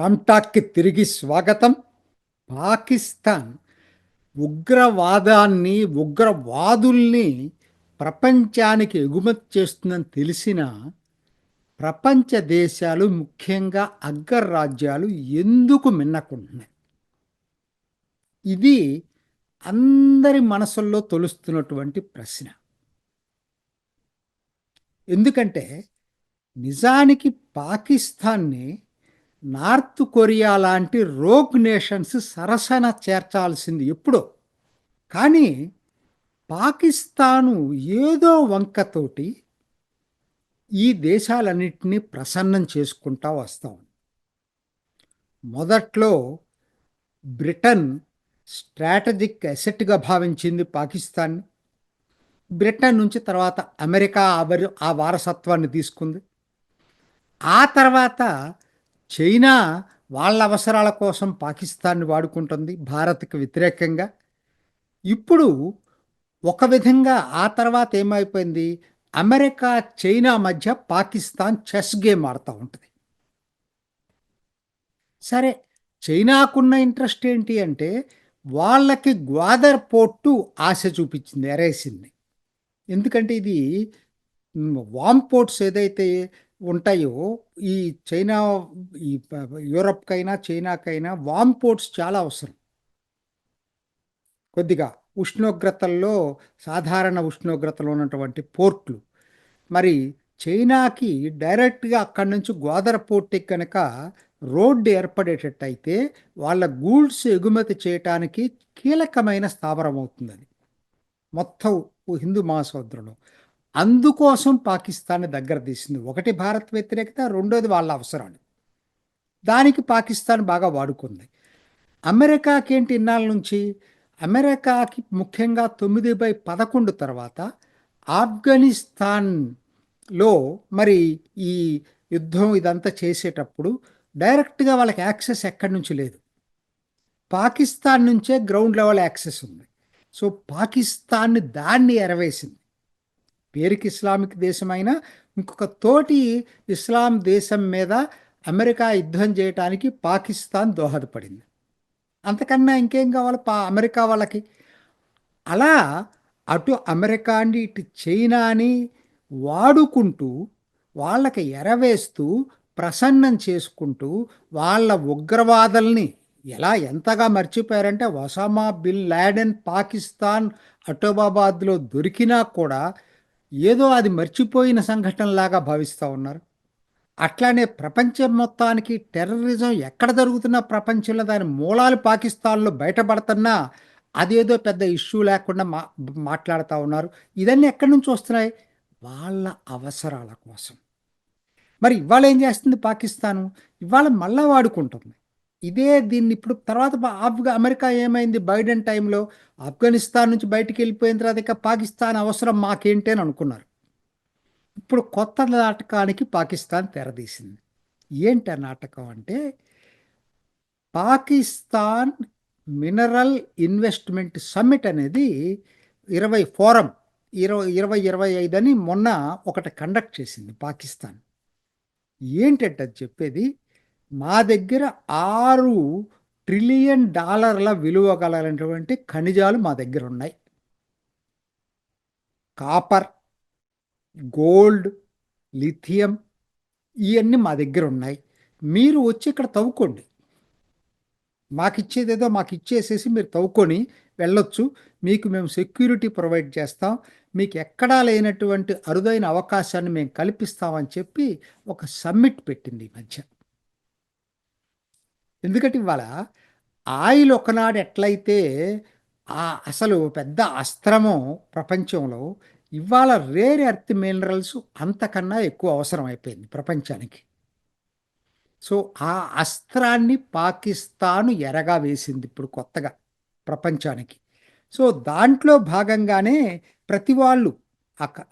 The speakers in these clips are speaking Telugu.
రామ్టాక్కి తిరిగి స్వాగతం. పాకిస్తాన్ ఉగ్రవాదాన్ని ఉగ్రవాదుల్ని ప్రపంచానికి ఎగుమతి చేస్తుందని తెలిసిన ప్రపంచ దేశాలు ముఖ్యంగా అగ్రరాజ్యాలు ఎందుకు మిన్నకుంటున్నాయి? ఇది అందరి మనసుల్లో తొలుస్తున్నటువంటి ప్రశ్న. ఎందుకంటే నిజానికి పాకిస్తాన్ని నార్త్ కొరియా లాంటి రోగ్ నేషన్స్ సరసన చేర్చాల్సింది ఎప్పుడో. కానీ పాకిస్తాను ఏదో వంకతోటి ఈ దేశాలన్నింటినీ ప్రసన్నం చేసుకుంటా వస్తాం మొదట్లో బ్రిటన్ స్ట్రాటజిక్ అసెట్గా భావించింది పాకిస్తాన్ని బ్రిటన్ నుంచి తర్వాత అమెరికా ఆ వారసత్వాన్ని తీసుకుంది. ఆ తర్వాత చైనా వాళ్ళ అవసరాల కోసం పాకిస్తాన్ని వాడుకుంటుంది భారత్కి వ్యతిరేకంగా. ఇప్పుడు ఒక విధంగా ఆ తర్వాత ఏమైపోయింది? అమెరికా చైనా మధ్య పాకిస్తాన్ చెస్ గేమ్ ఆడుతూ ఉంటుంది. సరే చైనాకున్న ఇంట్రెస్ట్ ఏంటి అంటే వాళ్ళకి గ్వాదర్ పోర్టు ఆశ చూపించింది ఎరేసింది. ఎందుకంటే ఇది వామ్ పోర్ట్స్ ఏదైతే ఉంటాయో ఈ చైనా ఈ యూరప్కైనా చైనాకైనా వామ్ పోర్ట్స్ చాలా అవసరం. కొద్దిగా ఉష్ణోగ్రతల్లో సాధారణ ఉష్ణోగ్రతలో ఉన్నటువంటి పోర్ట్లు. మరి చైనాకి డైరెక్ట్గా అక్కడి నుంచి గోదర పోర్ట్కి కనుక రోడ్డు ఏర్పడేటట్టయితే వాళ్ళ గూడ్స్ ఎగుమతి చేయటానికి కీలకమైన స్థావరం అవుతుంది అది మొత్తం హిందూ మహాసముద్రంలో. అందుకోసం పాకిస్తాన్ దగ్గర తీసింది. ఒకటి భారత్ వ్యతిరేకత రెండోది వాళ్ళ అవసరాలు. దానికి పాకిస్తాన్ బాగా వాడుకుంది. అమెరికాకి ఏంటి ఇన్నాళ్ళ నుంచి? అమెరికాకి ముఖ్యంగా తొమ్మిది బై పదకొండు తర్వాత ఆఫ్ఘనిస్తాన్లో మరి ఈ యుద్ధం ఇదంతా చేసేటప్పుడు డైరెక్ట్గా వాళ్ళకి యాక్సెస్ ఎక్కడి నుంచి లేదు. పాకిస్తాన్ నుంచే గ్రౌండ్ లెవెల్ యాక్సెస్ ఉంది. సో పాకిస్తాన్ని దాన్ని ఎరవేసింది. పేరుకి ఇస్లామిక్ దేశమైనా ఇంకొక తోటి ఇస్లాం దేశం మీద అమెరికా యుద్ధం చేయటానికి పాకిస్తాన్ దోహదపడింది. అంతకన్నా ఇంకేం కావాలి? పా అమెరికా వాళ్ళకి. అలా అటు అమెరికా అండి ఇటు చైనాని వాడుకుంటూ వాళ్ళకి ఎరవేస్తూ ప్రసన్నం చేసుకుంటూ వాళ్ళ ఉగ్రవాదుల్ని ఎలా ఎంతగా మర్చిపోయారంటే ఒసామా బిన్ లాడెన్ పాకిస్తాన్ అటోబాబాద్లో దొరికినా కూడా ఏదో అది మర్చిపోయిన సంఘటనలాగా భావిస్తూ ఉన్నారు. అట్లానే ప్రపంచం మొత్తానికి టెర్రరిజం ఎక్కడ జరుగుతున్నా ప్రపంచంలో దాని మూలాలు పాకిస్తాన్లో బయటపడుతున్నా అదేదో పెద్ద ఇష్యూ లేకుండా మా మాట్లాడుతూ ఉన్నారు. ఇదన్నీ ఎక్కడి నుంచి వస్తున్నాయి? వాళ్ళ అవసరాల కోసం. మరి ఇవాళ ఏం చేస్తుంది పాకిస్తాను? ఇవాళ మళ్ళా వాడుకుంటుంది. ఇదే దీన్ని ఇప్పుడు తర్వాత ఆఫ్గా అమెరికా ఏమైంది? బైడెన్ టైంలో ఆఫ్ఘనిస్తాన్ నుంచి బయటికి వెళ్ళిపోయిన తర్వాత ఇక పాకిస్తాన్ అవసరం మాకేంటి అని అనుకున్నారు. ఇప్పుడు కొత్త నాటకానికి పాకిస్తాన్ తెరదీసింది. ఏంటి నాటకం అంటే పాకిస్తాన్ మినరల్ ఇన్వెస్ట్మెంట్ సమ్మిట్ అనేది ఇరవై ఫోరం ఇరవై ఇరవై ఇరవై ఐదు అని మొన్న ఒకటి కండక్ట్ చేసింది పాకిస్తాన్. ఏంటంటే అది చెప్పేది? మా దగ్గర ఆరు ట్రిలియన్ డాలర్ల విలువ గలటువంటి ఖనిజాలు మా దగ్గర ఉన్నాయి. కాపర్ గోల్డ్ లిథియం ఇవన్నీ మా దగ్గర ఉన్నాయి. మీరు వచ్చి ఇక్కడ తవ్వుకోండి. మాకు ఇచ్చేదేదో మాకు ఇచ్చేసేసి మీరు తవ్వుకొని వెళ్ళొచ్చు. మీకు మేము సెక్యూరిటీ ప్రొవైడ్ చేస్తాం. మీకు ఎక్కడా లేనటువంటి అరుదైన అవకాశాన్ని మేము కల్పిస్తామని చెప్పి ఒక సమ్మిట్ పెట్టింది ఈ మధ్య. ఎందుకంటే ఇవాళ ఆయిల్ ఒకనాడు ఎట్లయితే ఆ అసలు పెద్ద అస్త్రము ప్రపంచంలో ఇవాళ రేర్ ఎర్త్ మినరల్స్ అంతకన్నా ఎక్కువ అవసరం అయిపోయింది ప్రపంచానికి. సో ఆ అస్త్రాన్ని పాకిస్తాను ఎరగా వేసింది ఇప్పుడు కొత్తగా ప్రపంచానికి. సో దాంట్లో భాగంగానే ప్రతి వాళ్ళు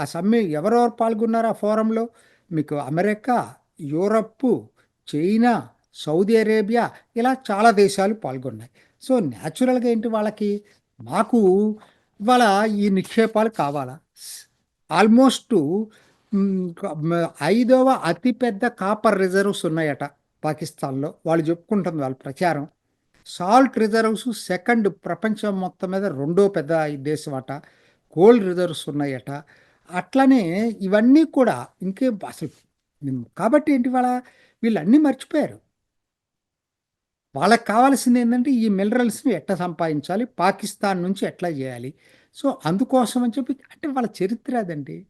ఆ సమ్మె ఎవరెవరు పాల్గొన్నారు ఆ ఫోరంలో? మీకు America Europe China Saudi Arabia ఇలా చాలా దేశాలు పాల్గొన్నాయి. సో న్యాచురల్గా ఏంటి వాళ్ళకి? మాకు ఇవాళ ఈ నిక్షేపాలు కావాలా? ఆల్మోస్ట్ ఐదవ అతిపెద్ద కాపర్ రిజర్వ్స్ ఉన్నాయట పాకిస్తాన్లో. వాళ్ళు చెప్పుకుంటుంది వాళ్ళ ప్రచారం. సాల్ట్ రిజర్వ్స్ సెకండ్ ప్రపంచం మొత్తం మీద రెండో పెద్ద దేశం అట గోల్డ్ రిజర్వ్స్ ఉన్నాయట. అట్లనే ఇవన్నీ కూడా ఇంకే అసలు కాబట్టి ఏంటి వాళ్ళ వీళ్ళన్నీ మర్చిపోయారు. వాళ్ళకి కావాల్సింది ఏంటంటే ఈ మినరల్స్ని ఎట్లా సంపాదించాలి పాకిస్తాన్ నుంచి ఎట్లా చేయాలి. సో అందుకోసం అని చెప్పి అంటే వాళ్ళ చరిత్ర అదండి.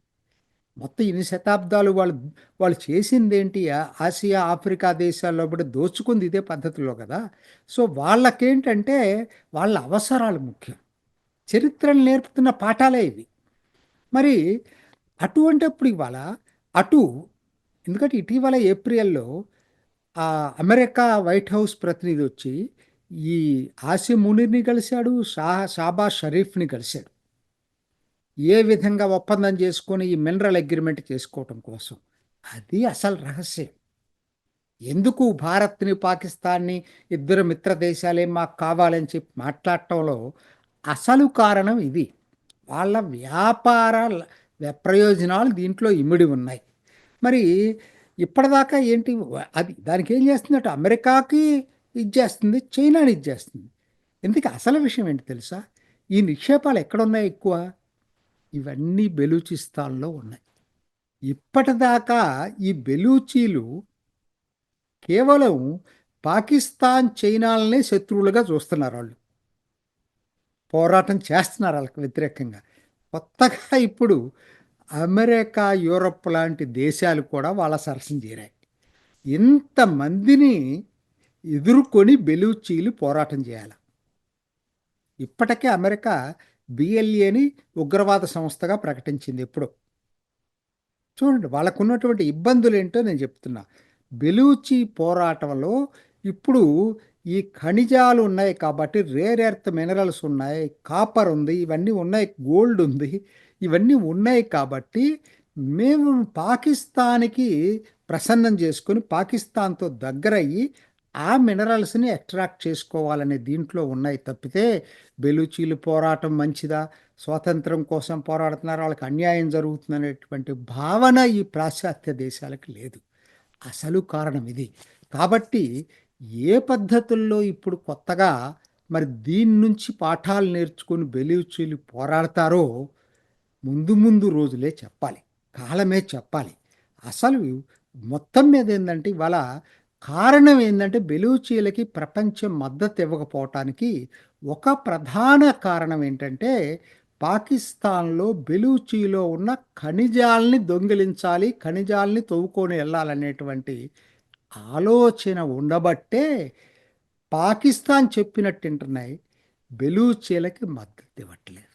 మొత్తం ఇన్ని శతాబ్దాలు వాళ్ళు వాళ్ళు చేసింది ఏంటి? ఆసియా ఆఫ్రికా దేశాల్లో కూడా దోచుకుంది ఇదే పద్ధతిలో కదా. సో వాళ్ళకేంటంటే వాళ్ళ అవసరాలు ముఖ్యం. చరిత్రను నేర్పుతున్న పాఠాలే ఇవి. మరి అటువంటిప్పుడు ఇవాళ అటు ఎందుకంటే ఇటీవల ఏప్రిల్లో ఆ అమెరికా వైట్ హౌస్ ప్రతినిధి వచ్చి ఈ ఆసిఫ్ మునీర్ని కలిశాడు షా షాబా షరీఫ్ని కలిశాడు. ఏ విధంగా ఒప్పందం చేసుకొని ఈ మినరల్ అగ్రిమెంట్ చేసుకోవటం కోసం? అది అసలు రహస్యం. ఎందుకు భారత్ని పాకిస్తాన్ని ఇద్దరు మిత్ర దేశాలే మాకు కావాలని చెప్పి మాట్లాడటంలో అసలు కారణం ఇది. వాళ్ళ వ్యాపార ప్రయోజనాలు దీంట్లో ఇమిడి ఉన్నాయి. మరి ఇప్పటిదాకా ఏంటి అది దానికి ఏం చేస్తుందంటే అమెరికాకి ఇచ్చేస్తుంది చైనాని ఇచ్చేస్తుంది ఎందుకు? అసలు విషయం ఏంటి తెలుసా? ఈ నిక్షేపాలు ఎక్కడ ఉన్నాయి ఎక్కువ? ఇవన్నీ బెలూచిస్తాన్లో ఉన్నాయి. ఇప్పటిదాకా ఈ బెలూచీలు కేవలం పాకిస్తాన్ చైనాలనే శత్రువులుగా చూస్తున్నారు వాళ్ళు. పోరాటం చేస్తున్నారు వాళ్ళకి వ్యతిరేకంగా. కొత్తగా ఇప్పుడు అమెరికా యూరప్ లాంటి దేశాలు కూడా వాళ్ళ సరసన చేరాయి. ఇంతమందిని ఎదుర్కొని బెలూచీలు పోరాటం చేయాలి. ఇప్పటికే అమెరికా బిఎల్ఏని ఉగ్రవాద సంస్థగా ప్రకటించింది ఎప్పుడు. చూడండి వాళ్ళకు ఉన్నటువంటి ఇబ్బందులు ఏంటో నేను చెప్తున్నా. బెలూచి పోరాటంలో ఇప్పుడు ఈ ఖనిజాలు ఉన్నాయి కాబట్టి రేర్ ఎర్త్ మినరల్స్ ఉన్నాయి కాపర్ ఉంది ఇవన్నీ ఉన్నాయి గోల్డ్ ఉంది ఇవన్నీ ఉన్నాయి కాబట్టి మేము పాకిస్తాన్కి ప్రసన్నం చేసుకొని పాకిస్తాన్తో దగ్గరయ్యి ఆ మినరల్స్ని అట్రాక్ట్ చేసుకోవాలనే దీంట్లో ఉన్నాయి తప్పితే బెలూచీలు పోరాటం మంచిదా? స్వాతంత్రం కోసం పోరాడుతున్నారు వాళ్ళకి అన్యాయం జరుగుతుందనేటువంటి భావన ఈ పాశ్చాత్య దేశాలకు లేదు. అసలు కారణం ఇది. కాబట్టి ఏ పద్ధతుల్లో ఇప్పుడు కొత్తగా మరి దీని నుంచి పాఠాలు నేర్చుకుని బెలూచీలు పోరాడతారో ముందు ముందు రోజులే చెప్పాలి కాలమే చెప్పాలి. అసలు మొత్తం మీద ఏంటంటే ఇవాళ కారణం ఏంటంటే బెలూచీలకి ప్రపంచం మద్దతు ఇవ్వకపోవటానికి ఒక ప్రధాన కారణం ఏంటంటే పాకిస్తాన్లో బెలూచీలో ఉన్న ఖనిజాల్ని దొంగిలించాలి ఖనిజాల్ని తవ్వుకొని వెళ్ళాలనేటువంటి ఆలోచన ఉండబట్టే పాకిస్తాన్ చెప్పినట్టు వింటున్నాయి బెలూచీలకి మద్దతు ఇవ్వట్లేదు.